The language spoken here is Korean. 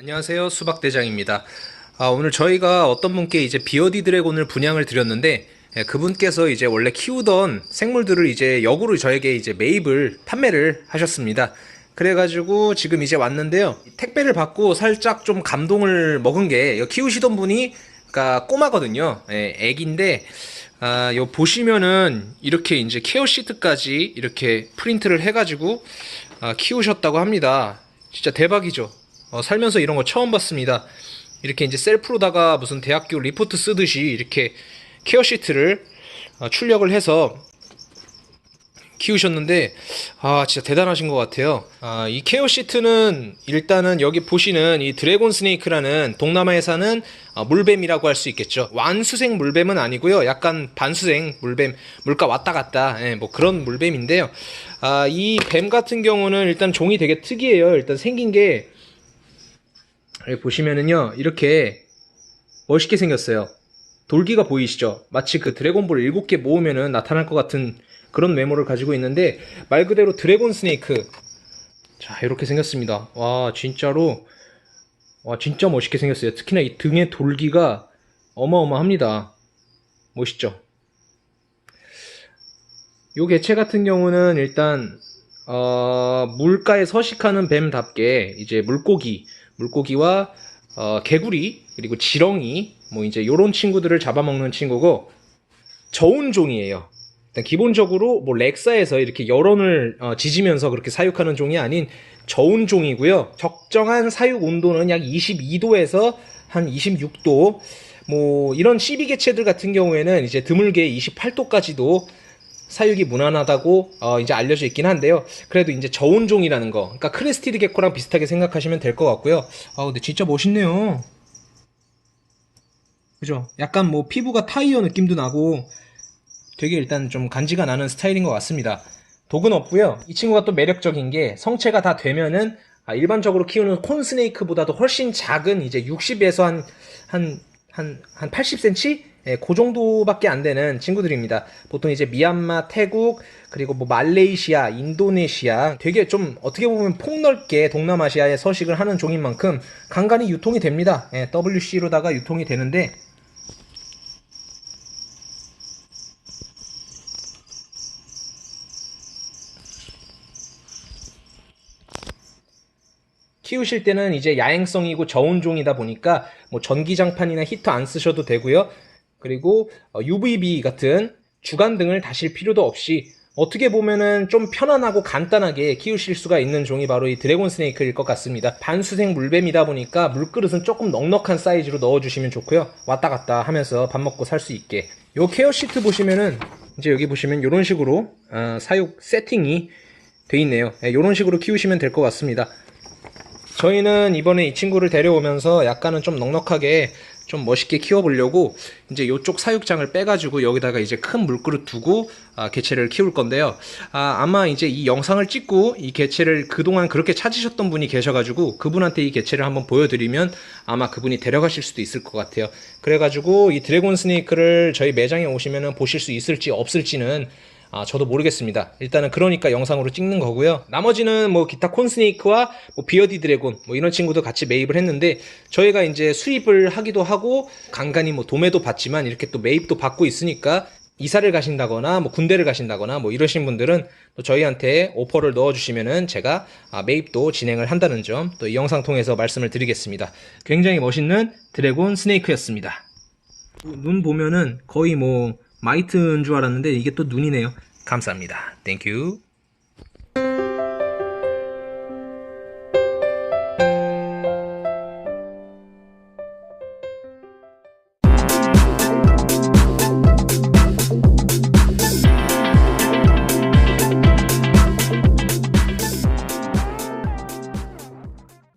안녕하세요. 수박대장입니다. 아, 오늘 저희가 어떤 분께 이제 비어디 드래곤을 분양을 드렸는데 예, 그분께서 이제 원래 키우던 생물들을 이제 역으로 저에게 이제 매입을 판매를 하셨습니다. 그래가지고 지금 이제 왔는데요. 택배를 받고 살짝 좀 감동을 먹은 게 키우시던 분이 그러니까 꼬마거든요. 예, 애기인데 아, 요 보시면은 이렇게 이제 케어 시트까지 이렇게 프린트를 해가지고 아, 키우셨다고 합니다. 진짜 대박이죠. 어, 살면서 이런 거 처음 봤습니다. 이렇게 이제 셀프로다가 무슨 대학교 리포트 쓰듯이 이렇게 케어 시트를 어, 출력을 해서 키우셨는데 아 진짜 대단하신 것 같아요. 아, 이 케어 시트는 일단은 여기 보시는 이 드래곤 스네이크라는 동남아에 사는 어, 물뱀이라고 할 수 있겠죠. 완수생 물뱀은 아니고요. 약간 반수생 물뱀 물가 왔다 갔다 예, 뭐 그런 물뱀인데요. 아, 이 뱀 같은 경우는 일단 종이 되게 특이해요. 일단 생긴 게 보시면은요 이렇게 멋있게 생겼어요. 돌기가 보이시죠? 마치 그 드래곤볼 7개 모으면은 나타날 것 같은 그런 외모를 가지고 있는데 말 그대로 드래곤 스네이크. 자 이렇게 생겼습니다. 와 진짜로 와 진짜 멋있게 생겼어요. 특히나 이 등의 돌기가 어마어마합니다. 멋있죠? 요 개체 같은 경우는 일단 어, 물가에 서식하는 뱀답게 이제 물고기 물고기와 어, 개구리 그리고 지렁이 뭐 이제 요런 친구들을 잡아먹는 친구고 저온종이에요 일단 기본적으로 뭐 렉사에서 이렇게 여론을 어, 지지면서 그렇게 사육하는 종이 아닌 저온 종이고요. 적정한 사육 온도는 약 22도에서 한 26도. 뭐 이런 CB 개체들 같은 경우에는 이제 드물게 28도까지도 사육이 무난하다고 어, 이제 알려져 있긴 한데요. 그래도 이제 저온종이라는 거, 그러니까 크레스티드 게코랑 비슷하게 생각하시면 될 것 같고요. 아 근데 진짜 멋있네요. 그죠? 약간 뭐 피부가 타이어 느낌도 나고 되게 일단 좀 간지가 나는 스타일인 것 같습니다. 독은 없고요. 이 친구가 또 매력적인 게 성체가 다 되면은 아, 일반적으로 키우는 콘 스네이크보다도 훨씬 작은 이제 60에서 한 한 한 한 80cm 예, 그 정도밖에 안 되는 친구들입니다. 보통 이제 미얀마, 태국, 그리고 뭐 말레이시아, 인도네시아 되게 좀 어떻게 보면 폭넓게 동남아시아에 서식을 하는 종인 만큼 간간히 유통이 됩니다. 예, WC로다가 유통이 되는데 키우실 때는 이제 야행성이고 저온종이다 보니까 뭐 전기장판이나 히터 안 쓰셔도 되고요. 그리고 어, UVB 같은 주간 등을 다실 필요도 없이 어떻게 보면은 좀 편안하고 간단하게 키우실 수가 있는 종이 바로 이 드래곤 스네이크일 것 같습니다. 반수생 물뱀이다 보니까 물그릇은 조금 넉넉한 사이즈로 넣어주시면 좋고요. 왔다 갔다 하면서 밥 먹고 살 수 있게. 요 케어 시트 보시면은 이제 여기 보시면 이런 식으로 어, 사육 세팅이 돼 있네요. 이런 식으로 키우시면 될 것 같습니다. 저희는 이번에 이 친구를 데려오면서 약간은 좀 넉넉하게 좀 멋있게 키워보려고 이제 이쪽 사육장을 빼가지고 여기다가 이제 큰 물그릇 두고 아, 개체를 키울 건데요. 아, 아마 이제 이 영상을 찍고 이 개체를 그동안 그렇게 찾으셨던 분이 계셔가지고 그분한테 이 개체를 한번 보여드리면 아마 그분이 데려가실 수도 있을 것 같아요. 그래가지고 이 드래곤 스네이크를 저희 매장에 오시면 보실 수 있을지 없을지는 아, 저도 모르겠습니다. 일단은 그러니까 영상으로 찍는 거고요. 나머지는 뭐 기타 콘스네이크와 뭐 비어디 드래곤 뭐 이런 친구도 같이 매입을 했는데 저희가 이제 수입을 하기도 하고 간간히 뭐 도매도 받지만 이렇게 또 매입도 받고 있으니까 이사를 가신다거나 뭐 군대를 가신다거나 뭐 이러신 분들은 또 저희한테 오퍼를 넣어주시면은 제가 아, 매입도 진행을 한다는 점 또 이 영상 통해서 말씀을 드리겠습니다. 굉장히 멋있는 드래곤 스네이크였습니다. 눈 보면은 거의 뭐 마이트인 줄 알았는데 이게 또 눈이네요. 감사합니다. 땡큐.